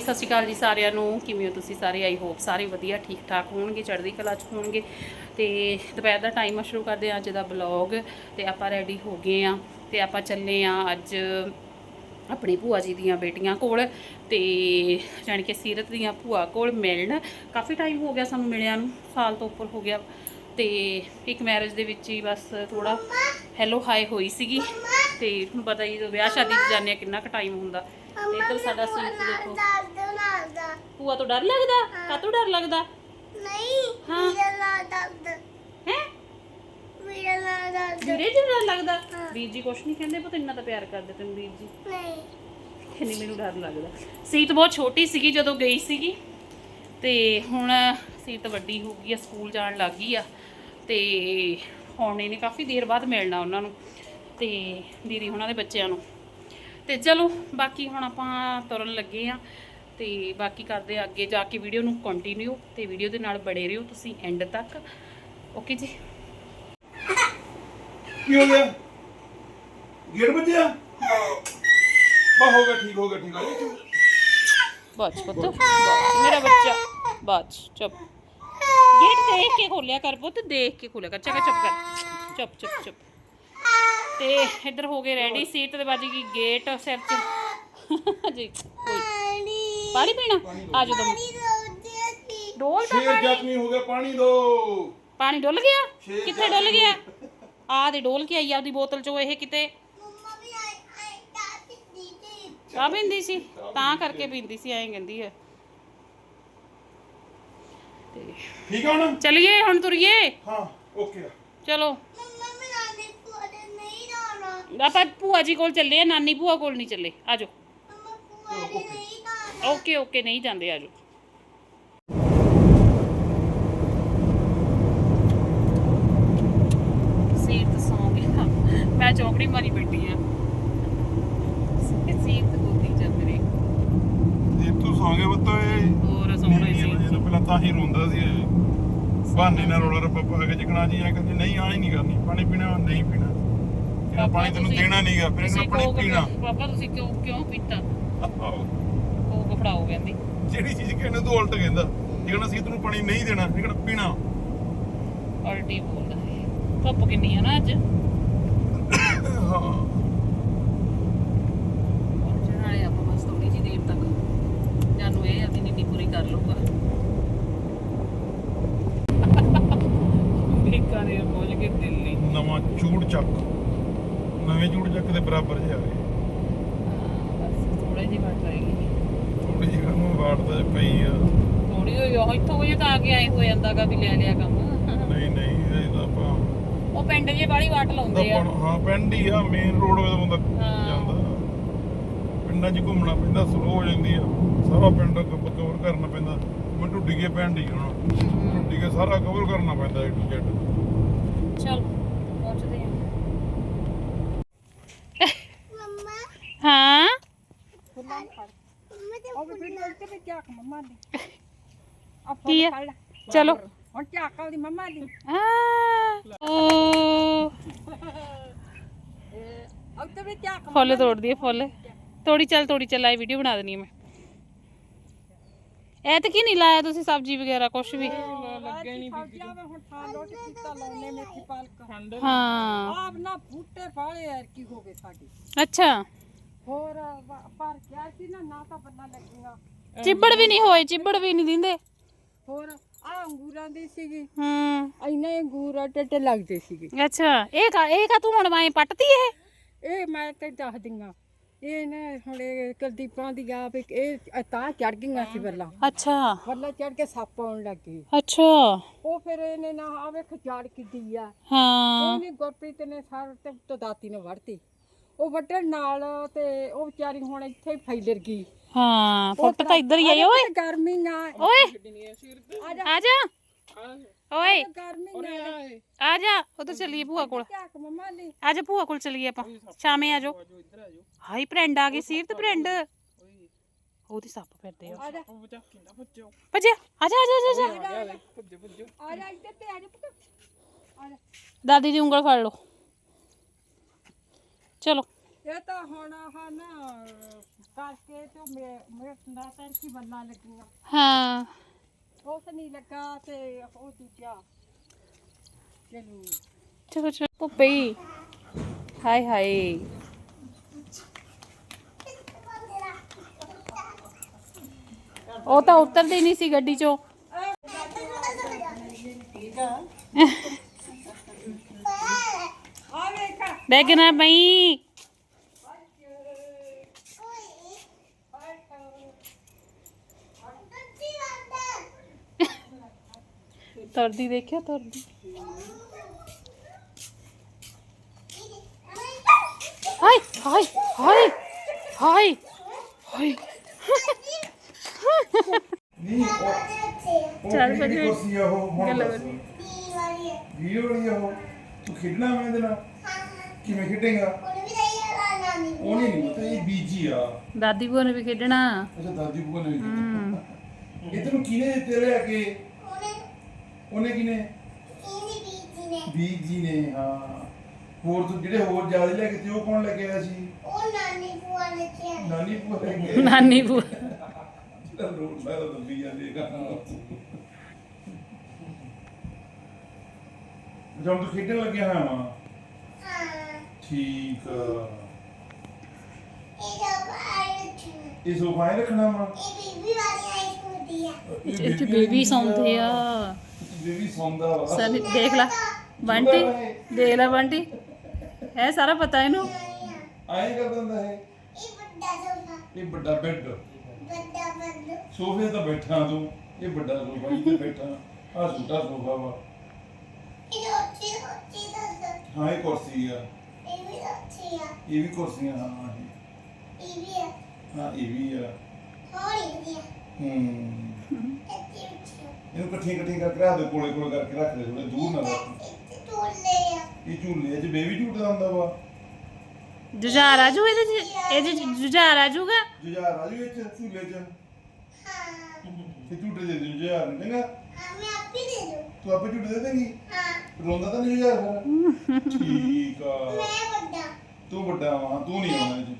ਸਤਿ ਸ਼੍ਰੀ ਅਕਾਲ ਜੀ ਸਾਰਿਆਂ ਨੂੰ। ਕਿਵੇਂ ਹੋ ਤੁਸੀਂ ਸਾਰੇ? ਆਈ ਹੋਪ ਸਾਰੇ ਵਧੀਆ ਠੀਕ ਠਾਕ ਹੋਣਗੇ, ਚੜ੍ਹਦੀ ਕਲਾ 'ਚ ਹੋਣਗੇ। ਤੇ ਦੁਪਹਿਰ ਦਾ ਟਾਈਮ ਆ, ਸ਼ੁਰੂ ਕਰਦੇ ਹਾਂ ਅੱਜ ਦਾ ਬਲੌਗ ਤੇ ਆਪਾਂ ਰੈਡੀ ਹੋ ਗਏ ਆ ਤੇ ਆਪਾਂ ਚੱਲੇ ਆ ਅੱਜ ਆਪਣੀ ਭੂਆ ਜੀ ਦੀਆਂ ਬੇਟੀਆਂ ਕੋਲ। ਤੇ ਜਾਣੀ ਕਿ ਸੀਰਤ ਦੀਆਂ ਭੂਆ ਕੋਲ ਮਿਲਣ। ਕਾਫੀ ਟਾਈਮ ਹੋ ਗਿਆ ਸਾਨੂੰ ਮਿਲਿਆ ਨੂੰ, ਸਾਲ ਤੋਂ ਉੱਪਰ ਹੋ ਗਿਆ। ਤੇ ਇੱਕ ਮੈਰਿਜ ਦੇ ਵਿੱਚ ਹੀ ਬਸ ਥੋੜਾ ਹੈਲੋ ਹਾਈ ਹੋਈ ਸੀਗੀ। ਤੇ ਤੁਹਾਨੂੰ ਪਤਾ ਹੀ ਜਦੋਂ ਵਿਆਹ ਸ਼ਾਦੀ 'ਚ ਜਾਂਦੇ ਆ ਕਿੰਨਾ ਕੁ ਟਾਈਮ ਹੁੰਦਾ। ਤੇ ਇੱਧਰ ਸਾਡਾ ਸੀਟ ਦੇਖੋ। ਭੂਆ ਤੋਂ ਡਰ ਲੱਗਦਾ? ਕਾਤੋਂ ਡਰ ਲੱਗਦਾ? ਨਹੀਂ ਹਾਂ। ਵੀਰਾ ਨਾ ਦਰਦ ਹੈ? ਵੀਰਾ ਨਾ ਦਰਦ ਵੀਰੇ ਜੀ ਡਰ ਲੱਗਦਾ? ਹਾਂ। ਵੀਰ ਜੀ ਕੁਛ ਨਹੀਂ ਕਹਿੰਦੇ ਪੁੱਤ ਇੰਨਾ ਤਾਂ ਪਿਆਰ ਕਰਦੇ ਤੈਨੂੰ ਵੀਰ ਜੀ। ਨਹੀਂ। ਕਹਿੰਦੀ ਮੈਨੂੰ ਡਰ ਲੱਗਦਾ। ਸੀਤ ਬਹੁਤ ਛੋਟੀ ਸੀਗੀ ਜਦੋਂ ਗਈ ਸੀਗੀ। ਤੇ ਹੁਣ ਸੀਤ ਵੱਡੀ ਹੋ ਗਈ ਆ ਸਕੂਲ ਜਾਣ ਲੱਗ ਗਈ ਆ। ਤੇ ਹੁਣ ਇਹਨੇ ਕਾਫੀ ਦੇਰ ਬਾਅਦ ਮਿਲਣਾ ਉਹਨਾਂ ਨੂੰ ਤੇ ਦੀਦੀ ਉਹਨਾਂ ਦੇ ਬੱਚਿਆਂ ਨੂੰ। ਤੇ ਚਲੋ ਬਾਕੀ ਹੁਣ ਆਪਾਂ ਤੁਰਨ ਲੱਗੇ ਆ। ਤੇ ਬਾਕੀ ਕਰਦੇ ਆ ਅੱਗੇ ਜਾ ਕੇ ਵੀਡੀਓ ਨੂੰ ਕੰਟੀਨਿਊ ਤੇ ਵੀਡੀਓ ਦੇ ਨਾਲ ਬੜੇ ਰਹੋ ਤੁਸੀਂ ਐਂਡ ਤੱਕ। ਓਕੇ ਜੀ? ਕੀ ਹੋ ਗਿਆ? ਗੇੜ ਵੱਜਿਆ? ਬਾ ਹੋ ਗਿਆ ਠੀਕ ਹੋ ਗਿਆ ਠੀਕ ਹੋ ਗਿਆ ਬਾਚ ਪੁੱਤ ਬਾਚ ਮੇਰਾ ਬੱਚਾ। ਬਾਚ ਚੁੱਪ। ਗੇਟ ਦੇਖ ਕੇ ਖੋਲਿਆ ਕਰ ਪੁੱਤ ਦੇਖ ਕੇ ਖੋਲਿਆ ਕਰ। ਚੰਗਾ ਚੁੱਪ ਕਰ। ਚੁੱਪ ਚੁੱਪ ਚੁੱਪ। ਤੇ ਇੱਧਰ ਹੋ ਗਏ ਰੈਡੀ ਸੀਟ ਤੇ ਬਾਜੀ ਕੀ ਗੇਟ ਸਿਰ ਚ। ਜੀ ਕੋਈ ਪਾਣੀ ਪਾਣੀ ਪੀਣਾ ਆ ਜਾਓ ਤੁਮ ਰੋਂਦੇ ਸੀ ਡੋਲ ਤਾਂ ਸ਼ੇਰ ਜ਼ਖਮੀ ਹੋ ਗਿਆ ਪਾਣੀ ਦੋ ਪਾਣੀ ਡੁੱਲ ਗਿਆ ਛੇ ਕਿੱਥੇ ਡੁੱਲ ਗਿਆ ਆ ਦੇ ਡੋਲ ਕੇ ਆਈ ਆ ਉਹਦੀ ਬੋਤਲ ਚੋਂ ਇਹ ਕਿਤੇ ਮੰਮਾ ਵੀ ਆਈ ਆਈ ਤਾਂ ਦੀਦੀ ਚਾਹ ਪੀਂਦੀ ਸੀ ਤਾਂ ਕਰਕੇ ਪੀਂਦੀ ਸੀ ਐਂ ਕਹਿੰਦੀ ਹੈ ਤੇ ਠੀਕ ਆ ਹੁਣ ਚਲਿਏ ਹੁਣ ਤੁਰੀਏ ਹਾਂ ਓਕੇ ਆ ਚਲੋ ਮੰਮਾ ਵੀ ਨਾਨੀ ਕੋਲ ਨਹੀਂ ਜਾਣਾ ਆਪਾਂ ਭੂਆ ਜੀ ਕੋਲ ਚੱਲੇ ਆ ਨਾਨੀ ਭੂਆ ਕੋਲ ਨਹੀਂ ਚੱਲੇ ਆਜੋ ਮੰਮਾ ਕੋਲ ਨਹੀਂ ਜਾਣਾ ਓਕੇ ਓਕੇ ਨਹੀਂ ਜਾਂਦੇ ਆਜੋ। ਸੀਟ ਸੌਂ ਗਿਆ ਮੈਂ ਚੌਕੜੀ ਮਾਰੀ ਬੈਠੀ ਆ। ਸੀਟ ਗੋਦੀ ਚੱਲ ਰਹੀ ਜੇ ਤੂੰ ਸੌਂ ਗਿਆ ਬੱਤੋ ਇਹ। ਹੋਰ ਸੋਹਣੇ ਸੀ ਜਦੋਂ ਪਹਿਲਾਂ ਤਾਂ ਹੀ ਰੋਂਦਾ ਸੀ ਇਹ। ਬਹਾਨੇ ਨਾਲ ਰੋਲਾ ਰੱਪਾ ਪਾ ਕੇ ਜਿਕਣਾ ਜੀ ਐ ਕਹਿੰਦੀ ਨਹੀਂ ਆ ਹੀ ਨਹੀਂ ਕਰਨੀ ਪਾਣੀ ਪੀਣਾ ਨਹੀਂ ਪੀਣਾ। ਇਹਨਾਂ ਪਾਣੀ ਤੈਨੂੰ ਤੁਸੀਂ- ਦੇਣਾ ਨਹੀਂਗਾ ਫਿਰ ਤੁਸੀਂ ਇਹਨਾਂ ਪਾਣੀ ਪੀਣਾ। ਪਾਪਾ ਤੁਸੀਂ ਕਿਉਂ ਕਿਉਂ ਪੀਤਾ? ਆਹੋ। ਕੋਕ ਫੜਾਓ ਕਹਿੰਦੀ। ਜਿਹੜੀ ਚੀਜ਼ ਕਹਿੰਦੇ ਤੂੰ ਉਲਟ ਕਹਿੰਦਾ। ਜਿਕਣਾ ਸੀ ਤੈਨੂੰ ਪਾਣੀ ਨਹੀਂ ਦੇਣਾ ਜਿਕਣਾ ਪੀਣਾ। ਉਲਟੀ ਬੋਲਦਾ। ਧੁੱਪ ਕਿੰਨੀ ਆ ਨਾ ਅੱਜ ਹਾਂ ਪਹੁੰਚਣ ਵਾਲੇ ਆਪਾਂ ਬਸ ਥੋੜੀ ਜਿਹੀ ਦੇਰ ਤੱਕ ਜਾਨੂੰ ਇਹ ਆ ਕਿ ਨੀਂਦੀ ਪੂਰੀ ਕਰ ਲਊਗਾ ਬੇਕਾਰੇ ਪਹੁੰਚ ਕੇ ਦਿੱਲੀ ਨਵਾਂ ਚੂੜ ਚੱਕ ਨਵੇਂ ਚੂੜ ਚੱਕ ਦੇ ਬਰਾਬਰ ਜਿਹਾ ਹੈ ਬਸ ਥੋੜੇ ਜਿਹੀ ਬਾਤ ਰਹੇਗੀ ਥੋੜੀ ਜਿਹੀ ਨੂੰ ਵਾਟਦਾ ਪਈ ਆ ਥੋੜੀ ਹੋਈ ਉਹ ਇੱਥੋਂ ਵਜੇ ਤਾਂ ਆ ਕੇ ਆਏ ਹੋ ਜਾਂਦਾਗਾ ਵੀ ਲੈ ਲਿਆ ਕੰਮ। ਨਹੀਂ ਨਹੀਂ ਇਹ ਤਾਂ ਆਪਾਂ ਉਹ ਪਿੰਡ ਜੇ ਬਾੜੀ ਵਾਟ ਲਾਉਂਦੇ ਆ। ਆਪਾਂ- ਹਾਂ ਪਿੰਡ ਹੀ ਆ ਮੇਨ ਰੋਡ ਵੇ ਬੰਦਾ ਹਾਂ। ਜਾਂਦਾ। ਪਿੰਡਾਂ 'ਚ ਘੁੰਮਣਾ ਪੈਂਦਾ ਸਲੋ ਹੋ ਜਾਂਦੀ ਆ। ਸਾਰਾ ਪਿੰਡ ਕਵਰ ਕਰਨਾ ਪੈਂਦਾ। ਮੈਂ ਢੁੱਡੀ ਕੇ ਪਿੰਡ ਹੀ ਹੁਣ ਢੁੱਡੀ ਕੇ ਸਾਰਾ ਕਵਰ ਕਰਨਾ ਪੈਂਦਾ ਏ ਟੂ ਜ਼ੈਡ ਚਲ ਪਹੁੰਚਦੇ ਆ। ਮੰਮਾ। ਹਾਂ? ਮੰਮਾ ਤੇ ਉਹ ਫਿਰ ਤੇ ਤੇ ਝਾਕ ਮੰਮਾ ਦੀ ਕੀ ਆ? ਫੜ ਲੈ। ਚਲੋ ਹੁਣ ਝਾਕ ਉਹਦੀ ਮੰਮਾ ਦੀ ਆ ਓ ਉਹ ਤੇ ਵੀ ਝਾਕ ਫੁੱਲ ਤੋੜ ਦਈਏ ਫੁੱਲ ਤੋੜੀ ਚੱਲ ਤੋੜੀ ਚੱਲ ਆਈ ਵੀਡੀਓ ਬਣਾ ਦੇਣੀ ਆ ਮੈਂ ਇਹ ਤੇ ਕੀ ਨਹੀਂ ਲਾਇਆ ਤੁਸੀਂ ਸਬਜ਼ੀ ਵਗੈਰਾ ਕੁਝ ਵੀ ਲੱਗੇ ਨਹੀਂ ਵੀ ਹੁਣ ਥਾਂ ਲੋਟ ਕੀਤਾ ਲਾਉਨੇ ਮੇਥੀ ਪਾਲਕ ਹਾਂ ਆਪ ਨਾ ਫੁੱਟੇ ਫਾਲੇ ਯਾਰ ਕੀ ਹੋ ਗਏ ਸਾਡੀ ਅੱਛਾ ਹੋਰ ਵਾ- ਪਰ ਕਿਆ ਸੀ ਨਾ ਨਾ ਤਾਂ ਬੰਨਾ ਲੱਗੀਆਂ ਚਿੱਬੜ ਵੀ ਨਹੀਂ ਹੋਏ ਚਿੱਬੜ ਵੀ ਨਹੀਂ ਦਿੰਦੇ ਹੋਰ ਆ ਅੰਗੂਰਾਂ ਦੀ ਸੀਗੀ। ਹੂੰ। ਇੰਨੇ ਅੰਗੂਰ ਟੱਟੇ ਲੱਗਦੇ ਸੀਗੇ। ਅੱਛਾ ਇਹ ਕਾ ਇਹ ਕਾ ਤੂੰ ਹੁਣ ਮੈਂ ਪੱਟਤੀ ਇਹ? ਇਹ ਮੈਂ ਤੇ ਦੱਸ ਦਿੰਗਾ ਇਹ ਨਾ ਹੁਣ ਇਹ ਕੁਲਦੀਪਾਂ ਦੀ ਆਪ ਇੱਕ ਇਹ ਤਾਂ ਚੜ ਗਈਆਂ ਸੀ ਬੱਲਾ ਅੱਛਾ। ਬੱਲਾ ਚੜ ਕੇ ਸੱਪ ਆਉਣ ਲੱਗੇ ਅੱਛਾ। ਉਹ ਫਿਰ ਇਹਨੇ ਨਾ ਆ ਵੇਖ ਝਾੜ ਕਿੱਡੀ ਆ। ਹਾਂ। ਉਹਨੇ ਗੁਰਪ੍ਰੀਤ ਨੇ ਸਾਰ ਤੇ ਤੋਂ ਦਾਤੀ ਨੇ ਵੜਤੀ ਉਹ ਵੱਟਣ ਨਾਲ ਤੇ ਉਹ ਵਿਚਾਰੀ ਹੁਣ ਇੱਥੇ ਹੀ ਫੈਲਰ ਗਈ। ਹਾਂ ਫੁੱਟ ਤਾਂ ਇੱਧਰ ਹੀ ਆਈ ਓਏ। ਗਰਮੀ ਨਾ ਓਏ। ਆ ਜਾ। ਓਏ। ਗਰਮੀ ਨਾ ਆ ਜਾ ਉਧਰ ਚੱਲੀਏ ਭੂਆ ਕੋਲ। ਝਾਕ ਮੰਮਾ ਲਈ। ਆ ਜਾ ਭੂਆ ਕੋਲ ਚੱਲੀਏ ਆਪਾਂ। ਸ਼ਾਮੇ ਆ ਜਾਓ। ਹਾਈ ਫਰੈਂਡ ਆ ਗਈ ਸੀਰਤ ਫਰੈਂਡ ਉਹਦੀ ਸੱਪ ਫਿਰਦੇ ਆ। ਆ ਜਾ। ਭੱਜਿਆ। ਆ ਜਾ ਆ ਜਾ ਆ ਜਾ, ਆ ਜਾ। ਆ ਜਾ ਇੱਥੇ ਤੇ ਆ ਜਾ ਪੁੱਤ। ਆ ਜਾ। ਦਾਦੀ ਦੀ ਉਂਗਲ ਫੜ ਲਓ। ਚਲੋ। ਇਹ ਤਾਂ ਹੁਣ ਆਹ ਨਾ ਕਰਕੇ ਤੇ ਮੇਰੇ ਨਾ ਤਾਂ ਕੀ ਬੰਨਾ ਲੱਗੀਆਂ। ਹਾਂ। ਤਾਂ ਨਹੀਂ ਲੱਗਾ ਤੇ ਉਹ ਦੂਜਾ। ਚਲੋ। ਚਲੋ ਚਲੋ। ਪੁੱਪੀ ਹਾਏ ਹਾਏ। ਉਹ ਤਾਂ ਉਤਰਦੀ ਨਹੀਂ ਸੀ ਗੱਡੀ ਚੋਂ। ਆ ਵੇਖ ਡੈਗਣਾ ਬਈ ਤੁਰਦੀ ਦੇਖਿਆ ਤੁਰਦੀ ਹਾਏ ਹਾਏ ਹਾਏ ਹਾਏ ਹਾਏ ਨਹੀਂ ਉਹ ਚੱਲ ਕਿਹੜੀ ਫਿਰ। ਕੁਰਸੀ ਆ ਉਹ ਕਿਵੇਂ ਖੇਡੇਗਾ? ਉਹ ਨਹੀਂ ਨਹੀਂ ਪਤਾ ਇਹ ਬੀਜੀ ਆ। ਦਾਦੀ ਭੂਆ ਨੇ ਵੀ ਖੇਡਣਾ। ਅੱਛਾ ਦਾਦੀ ਬੂਆ ਨੇ ਵੀ ਖੇਡਣਾ। ਇਹ ਤੈਨੂੰ ਕਿਹਨੇ ਦਿੱਤੇ ਲਿਆ ਕੇ? ਉਹਨੇ ਕਿਹਨੇ? ਬੀਜੀ ਨੇ? ਹਾਂ। ਹੋਰ ਤੂੰ ਜਿਹੜੇ ਹੋਰ ਜ਼ਿਆਦਾ ਲੈ ਕੇ ਤੇ ਉਹ ਕੌਣ ਲੈ ਕੇ ਆਇਆ ਸੀ? ਨਾਨੀ ਬੂਆ ਲੈ ਕੇ ਆਈ। ਨਾਨੀ ਭੂਆ। ਜਿਹੜਾ ਰੋਡ ਸਾਰਾ ਦੱਬੀ ਜਾਂਦੇ ਗਾ ਜਦੋਂ ਤੂੰ ਖੇਡਣ ਲੱਗਿਆ ਹੋਇਆ ਵਾ ਠੀਕ ਆ। ਇਹ ਸੋਫਾ ਹੀ ਰੱਖਣਾ ਵਾ? ਇਹ ਚ ਬੇਬੀ ਸੌਂਦੇ ਆ। ਬੇਬੀ ਸੌਂਦਾ ਵਾ। ਸਨੀ ਦੇਖ ਲੈ। ਬੰਟੀ ਦੇਖ ਲੈ ਬੰਟੀ। ਇਹ ਸਾਰਾ ਪਤਾ ਇਹਨੂੰ? ਆਏ ਕਰ ਦਿੰਦਾ ਹੈ ਇਹ ਵੱਡਾ ਬੈੱਡ। ਸੋਫੇ ਤੇ ਤਾਂ ਬੈਠਾ ਤੂੰ। ਇਹ ਵੱਡਾ ਸੋਫਾ ਇੱਥੇ ਬੈਠਾ। ਆ ਛੋਟਾ ਸੋਫਾ ਵਾ। ਹਾਂ ਇਹ ਕੁਰਸੀ ਆ। ਇਹ ਵੀ ਕੁਰਸੀਆਂ ਹਾਂ ਇਹ। ਹਾਂ ਇਹ ਵੀ ਆ। ਹੂੰ। ਇਹਨੂੰ ਇਕੱਠੀਆਂ ਇਕੱਠੀਆਂ ਕਰਕੇ ਰੱਖ ਦੇ ਕੋਲੇ ਕੋਲੇ ਕਰਕੇ ਰੱਖ ਦੇ ਥੋੜੇ ਦੂਰ ਨਾ ਰੱਖ। ਇਹ ਝੂਲੇ 'ਚ ਬੇਬੀ ਝੂਟਦਾ ਹੁੰਦਾ ਵਾ। ਜੁਝਾਰ ਆ ਜੂ ਇਹਦੇ ਚ? ਇਹਦੇ ਚ ਜੁਝਾਰ ਆ ਜੂਗਾ? ਜੁਝਾਰ ਆ ਜੂ ਇਹ 'ਚ ਝੂਲੇ 'ਚ। ਤੇ ਝੂਟੇ ਦੇ ਦੇ ਜੁਝਾਰ ਨੂੰ ਚੰਗਾ? ਤੂੰ ਆਪੇ ਝੂਟੇ ਦੇ ਦੇਂਗੀ ਰੋਂਦਾ ਤਾਂ ਨਹੀਂ ਜੁਝਾਰ ਫਿਰ ਠੀਕ ਆ ਤੂੰ ਵੱਡਾ ਵਾ ਤੂੰ ਨਹੀਂ ਆਉਣਾ ਇਹ 'ਚ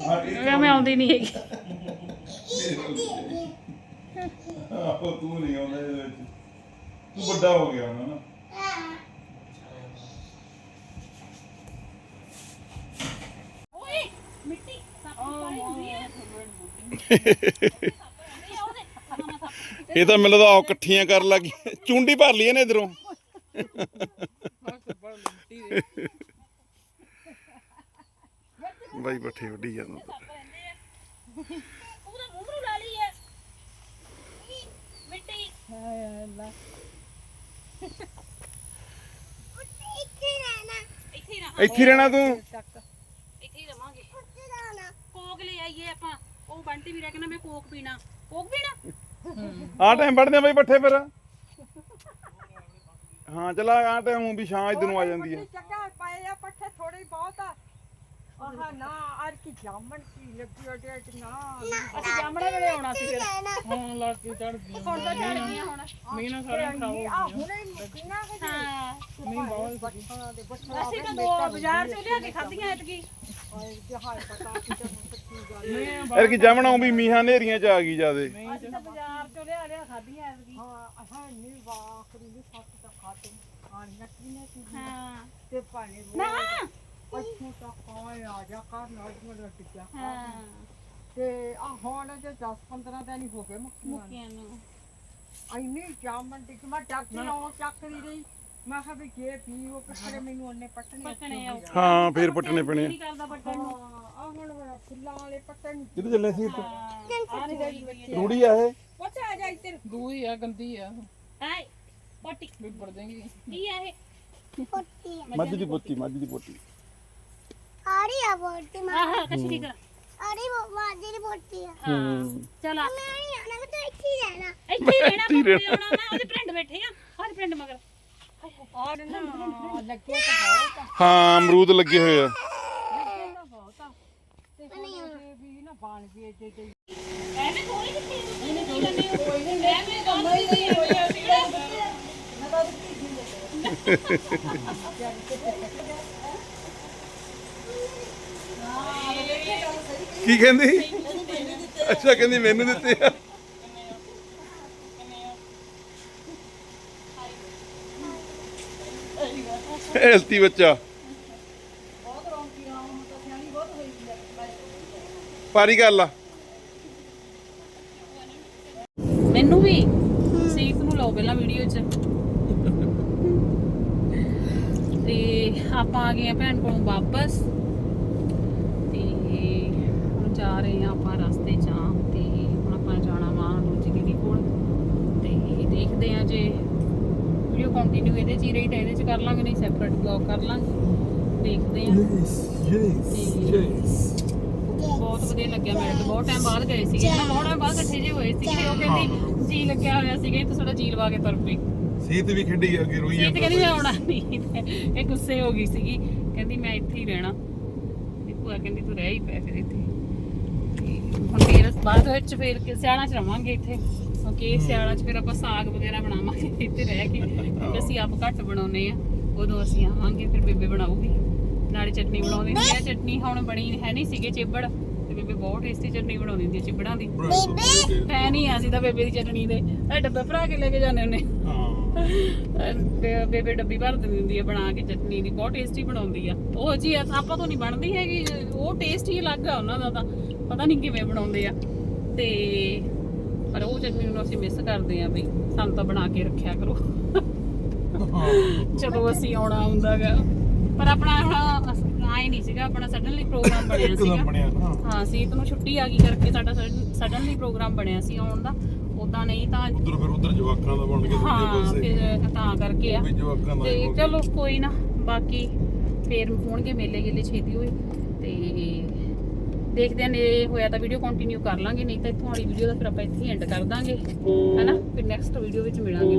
ਹਾਂ ਇਹ ਕਿਹਾ ਮੈਂ ਆਉਂਦੀ ਨਹੀਂ ਹੈਗੀ ਆਹੋ ਤੂੰ ਨਹੀਂ ਆਉਣਾ ਇਹਦੇ ਵਿੱਚ ਤੂੰ ਵੱਡਾ ਹੋ ਗਿਆ ਹੁਣ ਨਾ ਇਹ ਤਾਂ ਮੈਨੂੰ ਤਾਂ ਇਕੱਠੀਆਂ ਕਰਨ ਲੱਗੀ ਚੁੰਡੀ ਭਰ ਲਈ ਇਹਨੇ ਇਧਰੋਂ। ਬਾਈ ਬੱਠੇ ਵੱਡੀ ਜਾਂਦਾ ਉਹਦਾ ਮੂੰਹ ਨੂੰ ਲਾ ਲਈ ਹੈ ਮਿੱਟੀ। ਇੱਥੇ ਹੀ ਰਹਾਂ ਇੱਥੇ ਹੀ ਰਹਿਣਾ ਤੂੰ। ਇੱਥੇ ਹੀ ਰਵਾਂਗੇ। ਕੋਕ ਲੈ ਆਈਏ ਆਪਾਂ। ਉਹ ਬੰਟੀ ਵੀ ਕਹਿੰਦਾ ਮੈਂ ਕੋਕ ਪੀਣਾ। ਕੋਕ ਪੀਣਾ? ਆ ਟਾਈਮ ਵੜਦੇ ਆ ਬਾਈ ਬੱਠੇ ਫਿਰ। ਹਾਂ ਚਲਾ ਆ ਟਾਈਮ ਵੀ ਛਾਂ ਇਧਰ ਨੂੰ ਆ ਜਾਂਦੀ ਹੈ ਚੰਗਾ ਪਏ ਆ ਪੱਠੇ ਥੋੜੇ ਬਹੁਤ ਆ। ਆਹ ਨਾ ਅਰ ਕੀ ਜਾਮਣ ਕੀ ਲੱਗੀ ਉਹਦੇ ਚ ਨਾ। ਅਸੀਂ ਜਾਮਣਾ ਵੇਲੇ ਆਉਣਾ ਸੀ ਫਿਰ। ਹੁਣ ਲੱਗ ਚੜ ਗਈ ਹੁਣ ਤਾਂ ਚੜ ਗਈਆਂ ਹੁਣ। ਮੀਨਾ ਸਾਰਾ ਖਾਓ ਆ ਹੁਣੇ ਮੁੱਕੀਆਂ ਕਿ ਹਾਂ। ਨਹੀਂ ਬਹੁਤ ਬੱਠਾ ਦੇ ਬੱਠਾ ਅਸੀਂ ਤਾਂ ਦੋ ਬਾਜ਼ਾਰ ਚੋਂ ਲਿਆ ਕੇ ਖਾਧੀਆਂ ਐਤਕੀ। ਹਾਏ ਪਤਾ ਕਿ ਸੱਚੀ ਗੱਲ ਯਾਰ ਕੀ ਜਾਮਣਾ ਵੀ ਮੀਹਾਂ ਨੇਰੀਆਂ ਚ ਆ ਗਈ ਜਾਦੇ ਅਸੀਂ ਤਾਂ ਲਿਆ ਲਿਆ ਖਾਧੀਆਂ ਐਤਕੀ। ਹਾਂ ਹਾਂ ਨਹੀਂ ਵਾਖਰੀ ਨਹੀਂ ਸੱਤ ਤਾਂ ਖਾਤੇ ਹਾਂ ਨੱਕੀ ਨੇ ਕੀ ਹਾਂ। ਤੇ ਪਾਣੀ ਨਾ! ਅੱਛਾ ਤਾਂ ਕਾਇ ਆ ਜਾ ਕਰ ਨਾ ਮੜ ਟਿਕਿਆ। ਹਾਂ। ਤੇ ਆ ਹੁਣ ਜੇ 10 15 ਦਿਨ ਹੀ ਹੋ ਗਏ ਮੁੱਕੀਆਂ ਨੂੰ। ਮੁੱਕੀਆਂ ਨੂੰ। ਇੰਨੀ ਜਾਮਣ ਟਿਕ ਮੈਂ ਡਾਕਟਰ ਨਾਲ ਚੱਕਦੀ ਰਹੀ। ਮੈਂ ਕਿਹਾ ਵੀ ਜੇ ਪੀ ਉਹ ਕਿੱਥੇ ਮੈਨੂੰ ਉਹਨੇ ਪੱਟਣੇ ਪੱਕਣੇ ਆ ਹਾਂ ਫੇਰ ਪੱਟਣੇ ਪੈਣੇ ਨਹੀਂ ਕਰਦਾ ਬੱਟਣ ਨੂੰ ਆ ਹੁਣ ਫੁੱਲਾਂ ਵਾਲੇ ਪੱਟਣ। ਕਿੱਥੇ ਚੱਲੇ ਸੀ ਆ। ਰੂੜੀ ਆ ਇਹ? ਪੁੱਛ ਆ ਜਾ ਇੱਧਰ। ਦੂਈ ਆ ਗੰਦੀ ਆ। ਹਾਏ ਪੋਟੀ। ਬਿਬੜ ਦੇਂਗੀ। ਕੀ ਆ ਇਹ? ਮੱਝ ਦੀ ਪੋਤੀ ਮੱਝ ਦੀ ਪੋਤੀ ਆੜੀ ਆ ਬੋਲਤੀ ਮਾਂ ਆਹ ਕਸ਼ਰੀ ਕਰ ਆੜੀ ਮਾਜੀ ਦੀ ਬੋਲਤੀ ਆ। ਹੂੰ ਚਲ ਆ। ਮੈਂ ਨਹੀਂ ਆਣਾ ਮੈਂ ਤਾਂ ਇੱਥੇ ਹੀ ਰਹਿਣਾ। ਇੱਥੇ ਹੀ ਰਹਿਣਾ ਪੁੱਤੇ ਆਉਣਾ ਮੈਂ ਉਹਦੇ ਪਿੰਡ ਬੈਠੇ ਆ ਹਰ ਪਿੰਡ ਮਗਰ। ਔਰ ਨਾ ਲੱਗੇ ਤਾਂ ਬਹੁਤ ਆ ਹਾਂ, ਅਮਰੂਦ ਲੱਗੇ ਹੋਏ ਆ। ਲੱਗੇ ਤਾਂ ਬਹੁਤ ਆ ਤੇ ਹੁਣ ਵੀ ਨਾ ਬਣ ਗਏ ਜੇ ਜੇ ਐਵੇਂ ਕੋਈ ਕਿੱਥੇ ਇਹਨੇ ਕੀ ਕਰਨੇ ਕੋਈ ਨਹੀਂ ਐਵੇਂ ਕੰਮ ਹੀ ਨਹੀਂ ਹੋਇਆ ਸੀਗਾ ਕੀ ਕਹਿੰਦੀ? ਅੱਛਾ, ਕਹਿੰਦੀ ਮੈਨੂੰ ਦਿੱਤੇ ਆ। ਹੈਲਥੀ ਬੱਚਾ। ਪਾਰੀ ਕਰ ਲਾ ਮੈਨੂੰ ਵੀ ਸੀਤ ਨੂੰ ਲਓ ਪਹਿਲਾਂ ਵੀਡੀਓ 'ਚ। ਤੇ ਆਪਾਂ ਆ ਗਏ ਆ ਭੈਣ ਕੋਲੋਂ ਵਾਪਸ। ਤੇ ਹੁਣ ਜਾ ਰਹੇ ਆ ਆਪਾਂ ਰਸਤੇ 'ਚ ਆ ਤੇ ਹੁਣ ਆਪਾਂ ਜਾਣਾ ਵਾ ਦੂਜੀ ਦੀਦੀ ਕੋਲ। ਤੇ ਦੇਖਦੇ ਆ ਜੇ ਕੰਟੀਨਿਊ ਇਹਦੇ 'ਚ ਹੀ ਰਹੀ ਤਾਂ ਇਹਦੇ 'ਚ ਕਰ ਲਾਂਗੇ ਨਹੀਂ ਸੈਪਰੇਟ ਬਲੌਗ ਕਰ ਲਾਂਗੇ। ਦੇਖਦੇ ਆ ਬਹੁਤ ਵਧੀਆ ਲੱਗਿਆ ਮੇਰੇ ਤੇ। ਬਹੁਤ ਟਾਈਮ ਬਾਅਦ ਗਏ ਸੀਗੇ। ਨਾ ਬਹੁਤ ਟਾਈਮ ਬਾਅਦ ਇਕੱਠੇ ਜਿਹੇ ਹੋਏ ਸੀਗੇ। ਉਹ ਕਹਿੰਦੀ ਜੀ ਲੱਗਿਆ ਹੋਇਆ ਸੀਗਾ ਤੇ ਥੋੜਾ ਜੀ ਲਵਾ ਕੇ ਤੁਰ ਪਈ ਸੀਤ ਵੀ ਖੇਡੀ ਅੱਗੇ ਰੋਈ ਸੀ ਤੇ ਕਹਿੰਦੀ ਮੈਂ ਆਉਣਾ ਨਹੀਂ। ਇਹ ਗੁੱਸੇ ਹੋ ਗਈ ਸੀਗੀ। ਕਹਿੰਦੀ ਮੈਂ ਇੱਥੇ ਹੀ ਰਹਿਣਾ। ਤੇ ਭੂਆ ਕਹਿੰਦੀ ਤੂੰ ਰਹਿ ਹੀ ਪੈ ਫਿਰ ਇੱਥੇ। ਹੁਣ ਫੇਰ ਬਾਅਦ ਵਿੱਚ ਫੇਰ ਕਿ ਸਿਆਣਾ ਚ ਰਵਾਂਗੇ ਇੱਥੇ। ਕਿਉਂਕਿ ਸਿਆਣਾ ਚ ਫਿਰ ਆਪਾਂ ਸਾਗ ਵਗੈਰਾ ਬਣਾਵਾਂਗੇ ਇੱਥੇ ਰਹਿ ਕੇ ਕਿਉਂਕਿ ਅਸੀਂ ਆਪ ਘੱਟ ਬਣਾਉਨੇ ਆ। ਉਦੋਂ ਅਸੀਂ ਆਵਾਂਗੇ ਫਿਰ ਬੇਬੇ ਬਣਾਊਗੀ। ਨਾਲੇ ਚਟਨੀ ਬਣਾਉਂਦੀ ਹੁੰਦੀ ਆ। ਚਟਨੀ ਹੁਣ ਬਣੀ ਹੈ ਨਹੀਂ ਸੀਗੇ ਚਿੱਬੜ ਤੇ ਬੇਬੇ ਬਹੁਤ ਟੇਸਟੀ ਚਟਨੀ ਬਣਾਉਂਦੀ ਹੁੰਦੀ ਆ ਚਿੱਬੜਾਂ ਦੀ। ਹੈ ਨਹੀਂ ਅਸੀਂ ਤਾਂ ਬੇਬੇ ਦੀ ਚਟਨੀ ਦੇ ਇਹ ਡੱਬੇ ਭਰਾ ਕੇ ਲੈ ਕੇ ਜਾਂਦੇ ਹੁੰਨੇ ਬੇਬੇ ਡੱਬੀ ਭਰ ਦਿੰਦੀ ਹੁੰਦੀ ਆ ਬਣਾ ਕੇ ਚਟਨੀ ਦੀ। ਬਹੁਤ ਟੇਸਟੀ ਬਣਾਉਂਦੀ ਆ। ਉਹ ਜੀ ਆਪਾਂ ਤੋਂ ਨਹੀਂ ਬਣਦੀ ਹੈਗੀ ਉਹ ਟੇਸਟ ਹੀ ਅਲੱਗ ਆ ਉਹਨਾਂ ਦਾ ਤਾਂ। ਪਤਾ ਨਹੀਂ ਕਿਵੇਂ ਬਣਾਉਂਦੇ ਆ। ਤੇ ਪਰ ਉਹ ਚਟਨੀ ਨੂੰ ਅਸੀਂ ਮਿਸ ਕਰਦੇ ਆ ਬਈ ਸਾਨੂੰ ਤਾਂ ਬਣਾ ਕੇ ਰੱਖਿਆ ਕਰੋ। ਜਦੋਂ ਅਸੀਂ ਆਉਣਾ ਹੁੰਦਾਗਾ। ਪਰ ਆਪਣਾ ਹੁਣ ਆਏ ਨਹੀਂ ਸੀਗਾ ਆਪਣਾ ਸਡਨਲੀ ਪ੍ਰੋਗਰਾਮ ਬਣਿਆ ਸੀਗਾ। ਹਾਂ ਸੀਤ ਨੂੰ ਛੁੱਟੀ ਆ ਗਈ ਕਰਕੇ ਸਾਡਾ ਸਡਨਲੀ ਪ੍ਰੋਗਰਾਮ ਬਣਿਆ ਸੀ ਆਉਣ ਦਾ। ਉਦਾਂ ਨਹੀਂ ਤਾਂ ਉਧਰ ਫਿਰ ਉਧਰ ਜਵਾਕਾਂ ਦਾ ਬਣ ਕੇ ਦੂਜੇ ਪਾਸੇ। ਫਿਰ ਤਾਂ ਕਰਕੇ ਆ। ਤੇ। ਚਲੋ ਕੋਈ ਨਾ ਬਾਕੀ ਫੇਰ ਹੋਣਗੇ ਮੇਲੇ ਗੇਲੇ ਛੇਤੀ ਹੋਏ। ਤੇ ਦੇਖਦੇ ਨੇ ਇਹ ਹੋਇਆ ਤਾਂ ਵੀਡੀਓ ਕੰਟੀਨਿਊ ਕਰ ਲਾਂਗੇ, ਨਹੀਂ ਤਾਂ ਇੱਥੋਂ ਵਾਲੀ ਵੀਡੀਓ ਦਾ ਫਿਰ ਆਪਾਂ ਇੱਥੇ ਐਂਡ ਕਰ ਦਾਂਗੇ। ਹੈਨਾ? ਫਿਰ ਨੈਕਸਟ ਵੀਡੀਓ ਵਿੱਚ ਮਿਲਾਂਗੇ